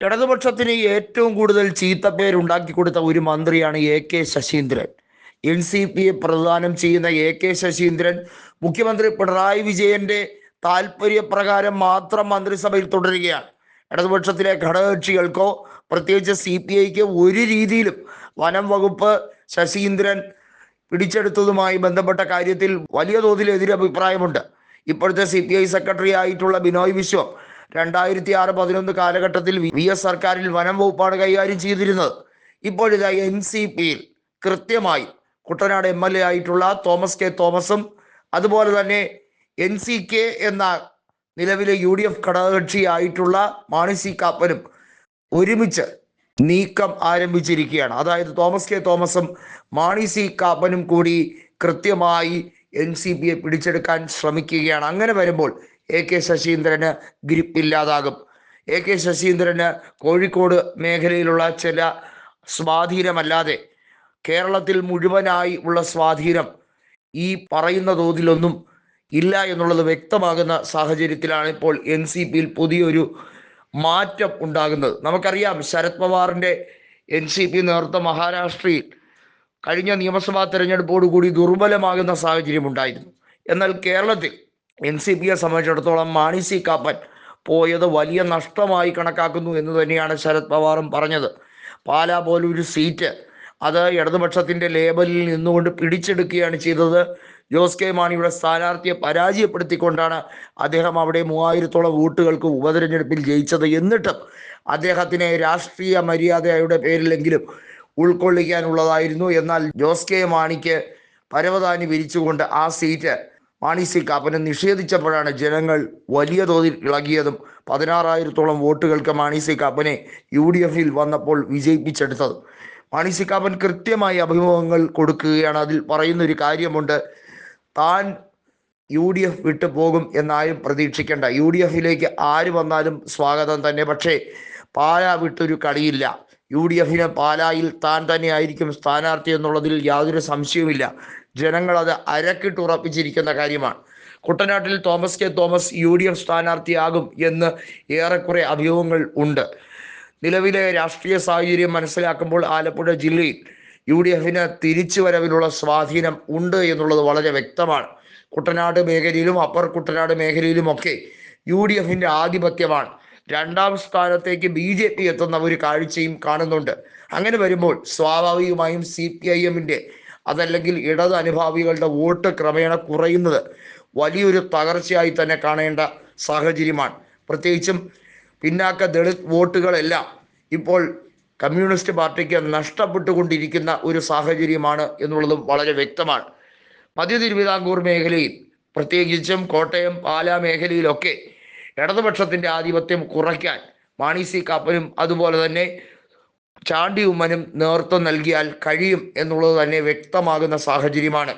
ഇടതുപക്ഷത്തിന് ഏറ്റവും കൂടുതൽ ചീത്തപ്പേരുണ്ടാക്കി കൊടുത്ത ഒരു മന്ത്രിയാണ് A K Saseendran. N C P A പ്രദാനം ചെയ്യുന്ന എ കെ ശശീന്ദ്രൻ മുഖ്യമന്ത്രി പിണറായി വിജയന്റെ താല്പര്യപ്രകാരം മാത്രം മന്ത്രിസഭയിൽ തുടരുകയാണ്. ഇടതുപക്ഷത്തിലെ ഘടകകക്ഷികൾക്കോ പ്രത്യേകിച്ച് സി പി ഐക്ക് ഒരു രീതിയിലും വനം വകുപ്പ് ശശീന്ദ്രൻ പിടിച്ചെടുത്തതുമായി ബന്ധപ്പെട്ട കാര്യത്തിൽ വലിയ തോതിൽ എതിരഭിപ്രായമുണ്ട്. ഇപ്പോഴത്തെ സി പി ഐ സെക്രട്ടറി ആയിട്ടുള്ള ബിനോയ് വിശ്വം രണ്ടായിരത്തി ആറ് പതിനൊന്ന് കാലഘട്ടത്തിൽ വി എസ് സർക്കാരിൽ വനം വകുപ്പാണ് കൈകാര്യം ചെയ്തിരുന്നത്. ഇപ്പോഴിതാ എൻ സി പിയിൽ കൃത്യമായി കുട്ടനാട് എം എൽ എ ആയിട്ടുള്ള തോമസ് കെ തോമസും അതുപോലെ തന്നെ എൻ സി കെ എന്ന നിലവിലെ യു ഡി എഫ് ഘടകകക്ഷിയായിട്ടുള്ള മാണി സി കാപ്പനും ഒരുമിച്ച് നീക്കം ആരംഭിച്ചിരിക്കുകയാണ്. അതായത് തോമസ് കെ തോമസും മാണി സി കാപ്പനും കൂടി കൃത്യമായി എൻ സി പിയെ പിടിച്ചെടുക്കാൻ ശ്രമിക്കുകയാണ്. അങ്ങനെ വരുമ്പോൾ എ കെ ശശീന്ദ്രന് ഗ്രിപ്പില്ലാതാകും എ കെ ശശീന്ദ്രന് കോഴിക്കോട് മേഖലയിലുള്ള ചില സ്വാധീനമല്ലാതെ കേരളത്തിൽ മുഴുവനായി ഉള്ള സ്വാധീനം ഈ പറയുന്ന തോതിലൊന്നും ഇല്ല എന്നുള്ളത് വ്യക്തമാകുന്ന സാഹചര്യത്തിലാണ് ഇപ്പോൾ എൻ സി പിയിൽ പുതിയൊരു മാറ്റം ഉണ്ടാകുന്നത്. നമുക്കറിയാം ശരത് പവാറിന്റെ എൻ സി പി നേതൃത്വം മഹാരാഷ്ട്രയിൽ കഴിഞ്ഞ നിയമസഭാ തെരഞ്ഞെടുപ്പോടുകൂടി ദുർബലമാകുന്ന സാഹചര്യം ഉണ്ടായിരുന്നു. എന്നാൽ കേരളത്തിൽ എൻ സി പിയെ സംബന്ധിച്ചിടത്തോളം മാണി സി കാപ്പൻ പോയത് വലിയ നഷ്ടമായി കണക്കാക്കുന്നു എന്ന് തന്നെയാണ് ശരത് പവാറും പറഞ്ഞത്. പാലാ പോലൊരു സീറ്റ് അത് ഇടതുപക്ഷത്തിന്റെ ലേബലിൽ നിന്നുകൊണ്ട് പിടിച്ചെടുക്കുകയാണ് ചെയ്തത്. ജോസ് കെ മാണിയുടെ സ്ഥാനാർത്ഥിയെ പരാജയപ്പെടുത്തിക്കൊണ്ടാണ് അദ്ദേഹം അവിടെ മൂവായിരത്തോളം വോട്ടുകൾക്ക് ഉപതെരഞ്ഞെടുപ്പിൽ ജയിച്ചത് എന്നിട്ടും അദ്ദേഹത്തിനെ രാഷ്ട്രീയ മര്യാദയുടെ പേരിലെങ്കിലും ഉൾക്കൊള്ളിക്കാനുള്ളതായിരുന്നു. എന്നാൽ ജോസ് കെ മാണിക്ക് പരവതാനി വിരിച്ചുകൊണ്ട് ആ സീറ്റ് മാണി സി കാപ്പനെ നിഷേധിച്ചപ്പോഴാണ് ജനങ്ങൾ വലിയ തോതിൽ ഇളകിയതും പതിനാറായിരത്തോളം വോട്ടുകൾക്ക് മാണി സി കാപ്പനെ യു ഡി എഫിൽ വന്നപ്പോൾ വിജയിപ്പിച്ചെടുത്തത്. മാണി സി കാപ്പൻ കൃത്യമായി അഭിമുഖങ്ങൾ കൊടുക്കുകയാണ്. അതിൽ പറയുന്ന ഒരു കാര്യമുണ്ട്. താൻ യു ഡി എഫ് വിട്ടു പോകും എന്നാരും പ്രതീക്ഷിക്കേണ്ട. യു ഡി എഫിലേക്ക് ആര് വന്നാലും സ്വാഗതം തന്നെ. പക്ഷേ പാല വിട്ടൊരു കളിയില്ല. യു ഡി എഫിന് പാലായിൽ താൻ തന്നെയായിരിക്കും സ്ഥാനാർത്ഥി എന്നുള്ളതിൽ യാതൊരു സംശയവുമില്ല. ജനങ്ങൾ അത് അരക്കിട്ട് ഉറപ്പിച്ചിരിക്കുന്ന കാര്യമാണ്. കുട്ടനാട്ടിൽ Thomas K Thomas U D F സ്ഥാനാർത്ഥിയാകും എന്ന് ഏറെക്കുറെ അഭ്യൂഹങ്ങൾ ഉണ്ട്. നിലവിലെ രാഷ്ട്രീയ സാഹചര്യം മനസ്സിലാക്കുമ്പോൾ ആലപ്പുഴ ജില്ലയിൽ യു ഡി എഫിന് തിരിച്ചുവരവിനുള്ള സ്വാധീനം ഉണ്ട് എന്നുള്ളത് വളരെ വ്യക്തമാണ്. കുട്ടനാട് മേഖലയിലും അപ്പർ കുട്ടനാട് മേഖലയിലുമൊക്കെ യു ഡി എഫിന്റെ ആധിപത്യമാണ്. രണ്ടാം സ്ഥാനത്തേക്ക് ബി ജെ പി എത്തുന്ന ഒരു കാഴ്ചയും കാണുന്നുണ്ട്. അങ്ങനെ വരുമ്പോൾ സ്വാഭാവികമായും സി പി ഐ എമ്മിന്റെ അതല്ലെങ്കിൽ ഇടത് അനുഭാവികളുടെ വോട്ട് ക്രമേണ കുറയുന്നത് വലിയൊരു തകർച്ചയായി തന്നെ കാണേണ്ട സാഹചര്യമാണ്. പ്രത്യേകിച്ചും പിന്നാക്ക ദളിത് വോട്ടുകളെല്ലാം ഇപ്പോൾ കമ്മ്യൂണിസ്റ്റ് പാർട്ടിക്ക് നഷ്ടപ്പെട്ടുകൊണ്ടിരിക്കുന്ന ഒരു സാഹചര്യമാണ് എന്നുള്ളതും വളരെ വ്യക്തമാണ്. മധ്യ തിരുവിതാംകൂർ മേഖലയിൽ പ്രത്യേകിച്ചും കോട്ടയം പാലാ മേഖലയിലൊക്കെ ഇടതുപക്ഷത്തിന്റെ ആധിപത്യം കുറയ്ക്കാൻ മാണി സി കാപ്പനും അതുപോലെ തന്നെ ചാണ്ടി ഉമ്മനും നേതൃത്വം നൽകിയാൽ കഴിയും എന്നുള്ളത് തന്നെ വ്യക്തമാകുന്ന സാഹചര്യമാണ്.